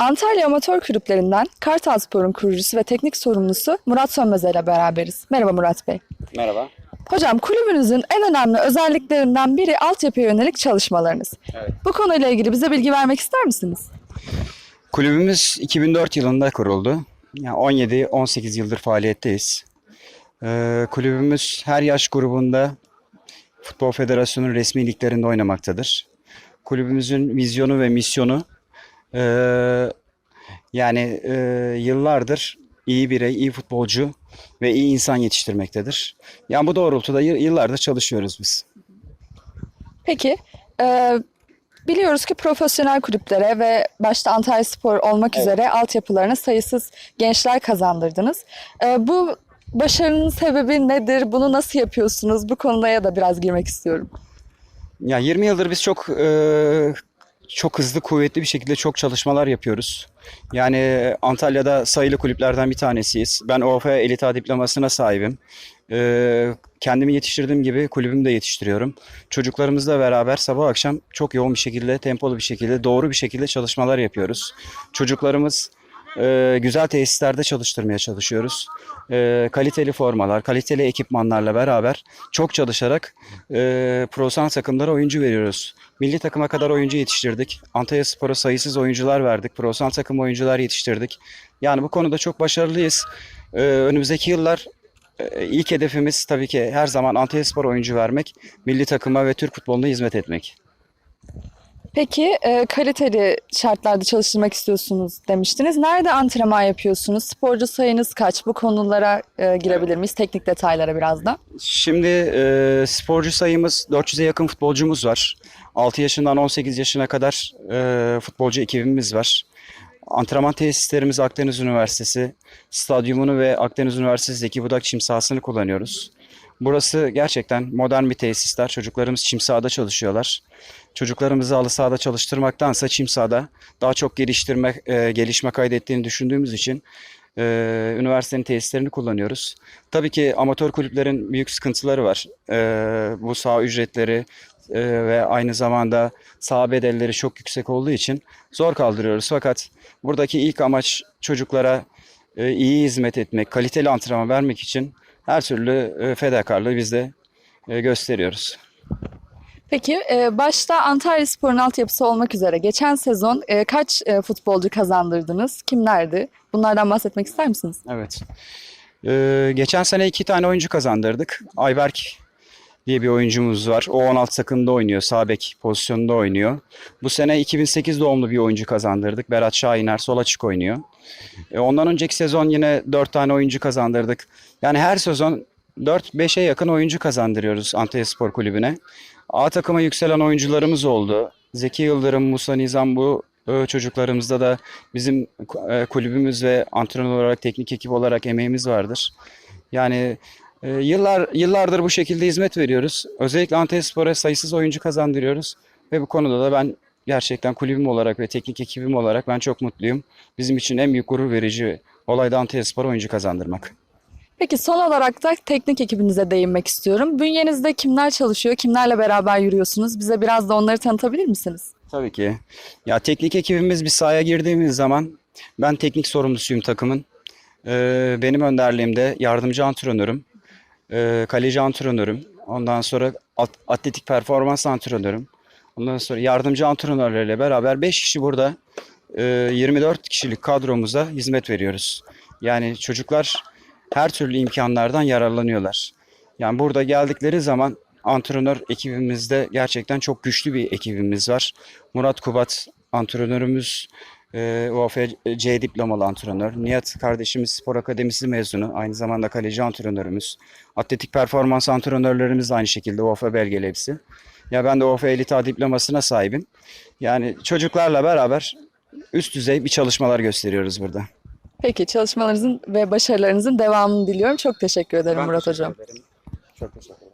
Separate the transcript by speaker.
Speaker 1: Antalya Amatör Kulüplerinden Kartal Spor'un kurucusu ve teknik sorumlusu Murat Sönmez ile beraberiz. Merhaba Murat Bey.
Speaker 2: Merhaba.
Speaker 1: Hocam kulübünüzün en önemli özelliklerinden biri altyapıya yönelik çalışmalarınız.
Speaker 2: Evet.
Speaker 1: Bu konuyla ilgili bize bilgi vermek ister misiniz?
Speaker 2: Kulübümüz 2004 yılında kuruldu. Yani 17-18 yıldır faaliyetteyiz. Ee, kulübümüz her yaş grubunda Futbol Federasyonu'nun resmi liglerinde oynamaktadır. Kulübümüzün vizyonu ve misyonu e, yani e, yıllardır iyi birey, iyi futbolcu ve iyi insan yetiştirmektedir. Yani bu doğrultuda yıllardır çalışıyoruz biz.
Speaker 1: Peki, e, biliyoruz ki profesyonel kulüplere ve başta Antalya Spor olmak
Speaker 2: Evet.
Speaker 1: üzere altyapılarına sayısız gençler kazandırdınız. E, bu başarının sebebi nedir? Bunu nasıl yapıyorsunuz? Bu konuya da biraz girmek istiyorum.
Speaker 2: Ya 20 yıldır biz çok e, çok hızlı, kuvvetli bir şekilde çok çalışmalar yapıyoruz. Yani Antalya'da sayılı kulüplerden bir tanesiyiz. Ben OFA Elit A diplomasına sahibim. E, kendimi yetiştirdiğim gibi kulübümü de yetiştiriyorum. Çocuklarımızla beraber sabah akşam çok yoğun bir şekilde, tempolu bir şekilde, doğru bir şekilde çalışmalar yapıyoruz. Çocuklarımız e, güzel tesislerde çalıştırmaya çalışıyoruz. E, kaliteli formalar, kaliteli ekipmanlarla beraber çok çalışarak e, profesyonel takımlara oyuncu veriyoruz. Milli takıma kadar oyuncu yetiştirdik. Antalya Spor'a sayısız oyuncular verdik. Profesyonel takım oyuncular yetiştirdik. Yani bu konuda çok başarılıyız. E, önümüzdeki yıllar e, ilk hedefimiz tabii ki her zaman Antalya Spor oyuncu vermek, milli takıma ve Türk futboluna hizmet etmek.
Speaker 1: Peki e, kaliteli şartlarda çalıştırmak istiyorsunuz demiştiniz. Nerede antrenman yapıyorsunuz? Sporcu sayınız kaç? Bu konulara e, girebilir miyiz? Teknik detaylara biraz da.
Speaker 2: Şimdi e, sporcu sayımız 400'e yakın futbolcumuz var. 6 yaşından 18 yaşına kadar e, futbolcu ekibimiz var. Antrenman tesislerimiz Akdeniz Üniversitesi, stadyumunu ve Akdeniz Üniversitesi'ndeki Budak çim sahasını kullanıyoruz. Burası gerçekten modern bir tesisler. Çocuklarımız çim sahada çalışıyorlar. Çocuklarımızı halı sahada çalıştırmaktansa çim sahada daha çok geliştirme, e, gelişme kaydettiğini düşündüğümüz için e, üniversitenin tesislerini kullanıyoruz. Tabii ki amatör kulüplerin büyük sıkıntıları var. E, bu saha ücretleri e, ve aynı zamanda saha bedelleri çok yüksek olduğu için zor kaldırıyoruz. Fakat buradaki ilk amaç çocuklara e, iyi hizmet etmek, kaliteli antrenman vermek için her türlü e, fedakarlığı biz de e, gösteriyoruz.
Speaker 1: Peki e, başta Antalya Spor'un altyapısı olmak üzere geçen sezon kaç futbolcu kazandırdınız? Kimlerdi? Bunlardan bahsetmek ister misiniz?
Speaker 2: Evet. Geçen sene iki tane oyuncu kazandırdık. Ayberk diye bir oyuncumuz var. O 16 takımda oynuyor. Sağ bek pozisyonunda oynuyor. Bu sene 2008 doğumlu bir oyuncu kazandırdık. Berat Şahiner sol açık oynuyor. E, ondan önceki sezon yine 4 tane oyuncu kazandırdık. Yani her sezon 4-5'e yakın oyuncu kazandırıyoruz Antalya Spor Kulübü'ne. A takıma yükselen oyuncularımız oldu. Zeki Yıldırım, Musa Nizam bu çocuklarımızda da bizim e, kulübümüz ve antrenör olarak, teknik ekip olarak emeğimiz vardır. Yani e, yıllar yıllardır bu şekilde hizmet veriyoruz. Özellikle Antalyaspor'a sayısız oyuncu kazandırıyoruz ve bu konuda da ben gerçekten kulübüm olarak ve teknik ekibim olarak ben çok mutluyum. Bizim için en büyük gurur verici olay da Antalyaspor'a oyuncu kazandırmak.
Speaker 1: Peki son olarak da teknik ekibinize değinmek istiyorum. Bünyenizde kimler çalışıyor? Kimlerle beraber yürüyorsunuz? Bize biraz da onları tanıtabilir misiniz?
Speaker 2: Tabii ki. Ya teknik ekibimiz bir sahaya girdiğimiz zaman ben teknik sorumlusuyum takımın. Ee, benim önderliğimde yardımcı antrenörüm, e, kaleci antrenörüm, ondan sonra at- atletik performans antrenörüm, ondan sonra yardımcı antrenörlerle beraber 5 kişi burada e, 24 kişilik kadromuza hizmet veriyoruz. Yani çocuklar her türlü imkanlardan yararlanıyorlar. Yani burada geldikleri zaman antrenör ekibimizde gerçekten çok güçlü bir ekibimiz var. Murat Kubat antrenörümüz, e, UAFC diplomalı antrenör. Nihat kardeşimiz spor akademisi mezunu. Aynı zamanda kaleci antrenörümüz. Atletik performans antrenörlerimiz de aynı şekilde UAFA belgeli hepsi. Ya ben de UAFA Elit A diplomasına sahibim. Yani çocuklarla beraber üst düzey bir çalışmalar gösteriyoruz burada.
Speaker 1: Peki çalışmalarınızın ve başarılarınızın devamını diliyorum. Çok teşekkür ederim
Speaker 2: Ben
Speaker 1: Murat
Speaker 2: teşekkür
Speaker 1: Hocam.
Speaker 2: ederim. Çok teşekkür ederim.